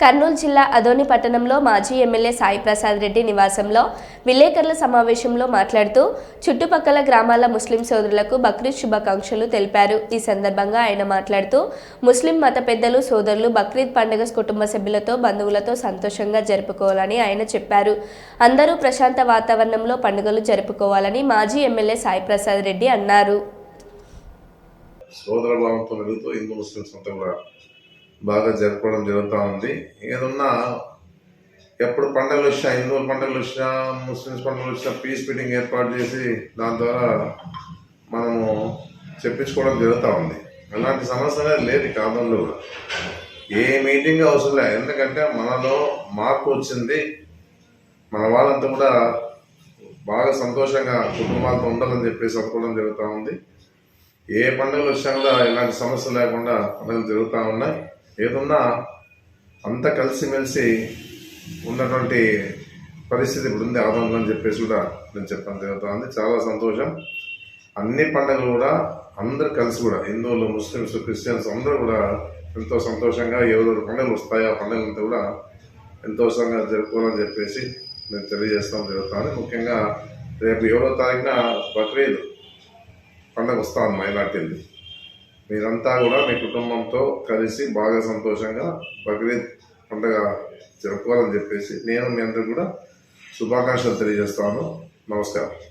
కర్నూలు జిల్లా అదోని పట్టణంలో మాజీ ఎమ్మెల్యే సాయి ప్రసాద్ రెడ్డి నివాసంలో విలేకరుల సమావేశంలో మాట్లాడుతూ చుట్టుపక్కల గ్రామాల ముస్లిం సోదరులకు బక్రీద్ శుభాకాంక్షలు తెలిపారు. ఈ సందర్భంగా ఆయన మాట్లాడుతూ ముస్లిం మత పెద్దలు సోదరులు బక్రీద్ పండుగ కుటుంబ సభ్యులతో బంధువులతో సంతోషంగా జరుపుకోవాలని ఆయన చెప్పారు. అందరూ ప్రశాంత వాతావరణంలో పండుగలు జరుపుకోవాలని మాజీ ఎమ్మెల్యే సాయి ప్రసాద్ రెడ్డి అన్నారు. సోదర భావంతో హిందూ బాగా జరుపుకోవడం జరుగుతూ ఉంది. ఏదన్నా ఎప్పుడు పండుగలు వచ్చినా హిందువుల పండుగలు వచ్చినా ముస్లిమ్స్ పండుగలు వచ్చినా పీస్ మీటింగ్ ఏర్పాటు చేసి దాని ద్వారా మనము చెప్పించుకోవడం జరుగుతూ ఉంది. అలాంటి సమస్య అనేది లేదు కాదంలో కూడా ఏ మీటింగ్ అవసరం లేదు. ఎందుకంటే మనలో మార్పు వచ్చింది. మన వాళ్ళంతా కూడా బాగా సంతోషంగా కుటుంబాలతో ఉండాలని చెప్పేసి అనుకోవడం జరుగుతూ ఉంది. ఏ పండుగలు వచ్చినా కూడా ఇలాంటి సమస్యలు లేకుండా పండుగలు జరుగుతూ ఉన్నాయి. ఏదున్నా అంతా కలిసిమెలిసి ఉన్నటువంటి పరిస్థితి ఇప్పుడు ఉంది ఆదంలో అని చెప్పేసి కూడా నేను చెప్పాను జరుగుతుంది. చాలా సంతోషం. అన్ని పండుగలు కూడా అందరు కలిసి కూడా హిందువులు ముస్లిమ్స్ క్రిస్టియన్స్ అందరూ కూడా ఎంతో సంతోషంగా ఎవరెవరు పండుగలు వస్తాయో. ఆ పండుగలంతా కూడా ఎంతో సంగా జరుపుకోవాలని చెప్పేసి నేను తెలియజేస్తాం జరుగుతుంది. ముఖ్యంగా రేపు ఏడో తారీఖున బక్రీద్ పండుగ వస్తాను ఉంది మీరంతా కూడా మీ కుటుంబంతో కలిసి బాగా సంతోషంగా బక్రీద్ పండగ జరుపుకోవాలని చెప్పేసి నేను మీ అందరికి కూడా శుభాకాంక్షలు తెలియజేస్తాను. నమస్కారం.